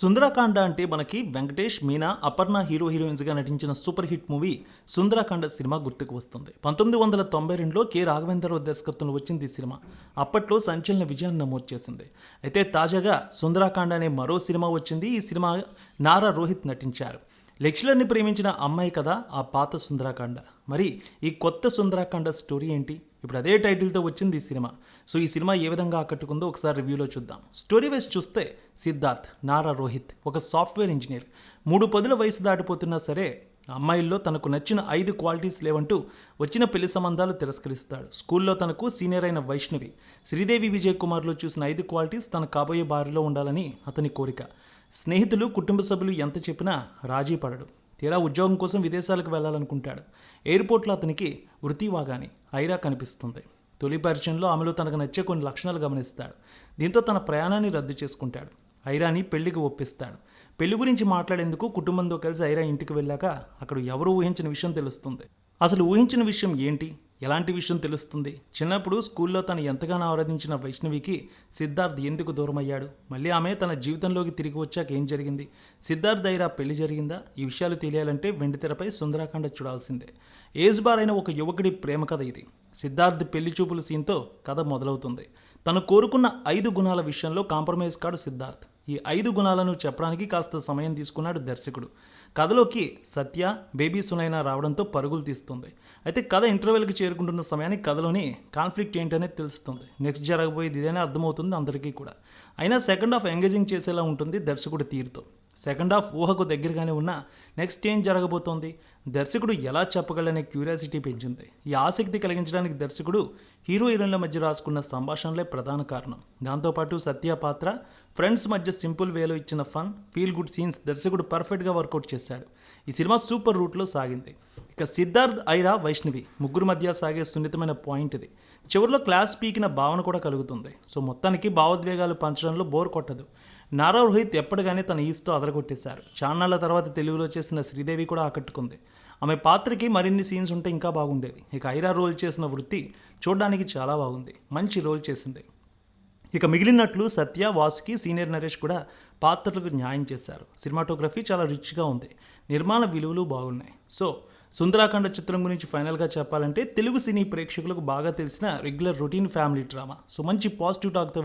సుందరాకాండ అంటే మనకి వెంకటేష్ మీనా అపర్ణ హీరో హీరోయిన్స్గా నటించిన super hit movie Sundarakanda cinema గుర్తుకు వస్తుంది. పంతొమ్మిది వందల తొంభై రెండులో కె. రాఘవేంద్రరావు దర్శకత్వంలో వచ్చింది ఈ సినిమా. అప్పట్లో సంచలన విజయాన్ని నమోదు చేసింది. అయితే తాజాగా సుందరాకాండ అనే మరో సినిమా వచ్చింది. ఈ సినిమా నారా రోహిత్ నటించారు. లెక్చరర్ని ప్రేమించిన అమ్మాయి కదా ఆ పాత సుందరాకాండ. మరి ఈ కొత్త సుందరాకాండ స్టోరీ ఏంటి? ఇప్పుడు అదే టైటిల్తో వచ్చింది ఈ సినిమా. సో ఈ సినిమా ఏ విధంగా ఆకట్టుకుందో ఒకసారి రివ్యూలో చూద్దాం. స్టోరీ వైస్ చూస్తే సిద్ధార్థ్ నారా రోహిత్ ఒక సాఫ్ట్వేర్ ఇంజనీర్. మూడు పదుల వయసు దాటిపోతున్నా సరే అమ్మాయిల్లో తనకు నచ్చిన ఐదు క్వాలిటీస్ లేవంటూ వచ్చిన పెళ్ళి సంబంధాలు తిరస్కరిస్తాడు. స్కూల్లో తనకు సీనియర్ అయిన వైష్ణవి శ్రీదేవి విజయ్ కుమార్లో చూసిన ఐదు క్వాలిటీస్ తన కాబోయే బారిలో ఉండాలని అతని కోరిక. స్నేహితులు కుటుంబ సభ్యులు ఎంత చెప్పినా రాజీ పడడు. తీరా ఉద్యోగం కోసం విదేశాలకు వెళ్ళాలనుకుంటాడు. ఎయిర్పోర్ట్లో అతనికి వృత్తివాగాని ఐరా కనిపిస్తుంది. తొలి పరిచయంలో ఆమెలో తనకు నచ్చే కొన్ని లక్షణాలు గమనిస్తాడు. దీంతో తన ప్రయాణాన్ని రద్దు చేసుకుంటాడు. ఐరాని పెళ్ళికి ఒప్పిస్తాడు. పెళ్ళి గురించి మాట్లాడేందుకు కుటుంబంతో కలిసి ఐరా ఇంటికి వెళ్ళాక అక్కడ ఎవరు ఊహించిన విషయం తెలుస్తుంది. అసలు ఊహించిన విషయం ఏంటి? ఎలాంటి విషయం తెలుస్తుంది? చిన్నప్పుడు స్కూల్లో తను ఎంతగానో ఆరాధించిన వైష్ణవికి సిద్ధార్థ్ ఎందుకు దూరం అయ్యాడు మళ్ళీ ఆమె తన జీవితంలోకి తిరిగి వచ్చాక ఏం జరిగింది? సిద్ధార్థ్ ఐరా పెళ్ళి జరిగిందా? ఈ విషయాలు తెలియాలంటే వెండితెరపై సుందరాకాండ చూడాల్సిందే. ఏజ్ బార్ అయిన ఒక యువకుడి ప్రేమ కథ ఇది. సిద్ధార్థ్ పెళ్ళి చూపుల సీన్తో కథ మొదలవుతుంది. తను కోరుకున్న ఐదు గుణాల విషయంలో కాంప్రమైజ్ కాడు సిద్ధార్థ్. ఈ ఐదు గుణాలను చెప్పడానికి కాస్త సమయం తీసుకున్నాడు దర్శకుడు. కథలోకి సత్య బేబీ సునైనా రావడంతో పరుగులు తీస్తుంది. అయితే కథ ఇంటర్వెల్కి చేరుకుంటున్న సమయానికి కథలోని కాన్ఫ్లిక్ట్ ఏంటనేది తెలుస్తుంది. నెక్స్ట్ జరగబోయేది ఇదేనే అర్థమవుతుంది అందరికీ కూడా. అయినా సెకండ్ హాఫ్ ఎంగేజింగ్ చేసేలా ఉంటుంది దర్శకుడి తీరుతో. సెకండ్ హాఫ్ ఊహకు దగ్గరగానే ఉన్న నెక్స్ట్ ఏం జరగబోతోంది? దర్శకుడు ఎలా చెప్పగలనే క్యూరియాసిటీ పెంచింది. ఈ ఆసక్తి కలిగించడానికి దర్శకుడు హీరో హీరోయిన్ల మధ్య రాసుకున్న సంభాషణలే ప్రధాన కారణం. దాంతోపాటు సత్య పాత్ర ఫ్రెండ్స్ మధ్య సింపుల్ వేలో ఇచ్చిన ఫన్ ఫీల్ గుడ్ సీన్స్ దర్శకుడు పర్ఫెక్ట్గా వర్కౌట్ చేశాడు. ఈ సినిమా సూపర్ రూట్లో సాగింది. ఇక సిద్ధార్థ్ ఐరా వైష్ణవి ముగ్గురు మధ్య సాగే సున్నితమైన పాయింట్ ఇది. చివరిలో క్లాస్ పీకిన భావన కూడా కలుగుతుంది. సో మొత్తానికి భావోద్వేగాలు పంచడంలో బోర్ కొట్టదు. నారా రోహిత్ ఎప్పటిగానే తన ఈస్తో అదరగొట్టేశారు. చాన్నాళ్ళ తర్వాత తెలుగులో చేసిన శ్రీదేవి కూడా ఆకట్టుకుంది. ఆమె పాత్రకి మరిన్ని సీన్స్ ఉంటే ఇంకా బాగుండేది. ఇక ఐరా రోల్ చేసిన వృత్తి చూడడానికి చాలా బాగుంది. మంచి రోల్ చేసింది. ఇక మిగిలినట్లు సత్య వాసుకి సీనియర్ నరేష్ కూడా పాత్రలకు న్యాయం చేశారు. సినిమాటోగ్రఫీ చాలా రిచ్గా ఉంది. నిర్మాణ విలువలు బాగున్నాయి. సో సుందరాఖండ చిత్రం గురించి ఫైనల్గా చెప్పాలంటే తెలుగు సినీ ప్రేక్షకులకు బాగా తెలిసిన regular routine family drama. So మంచి పాజిటివ్ టాక్తో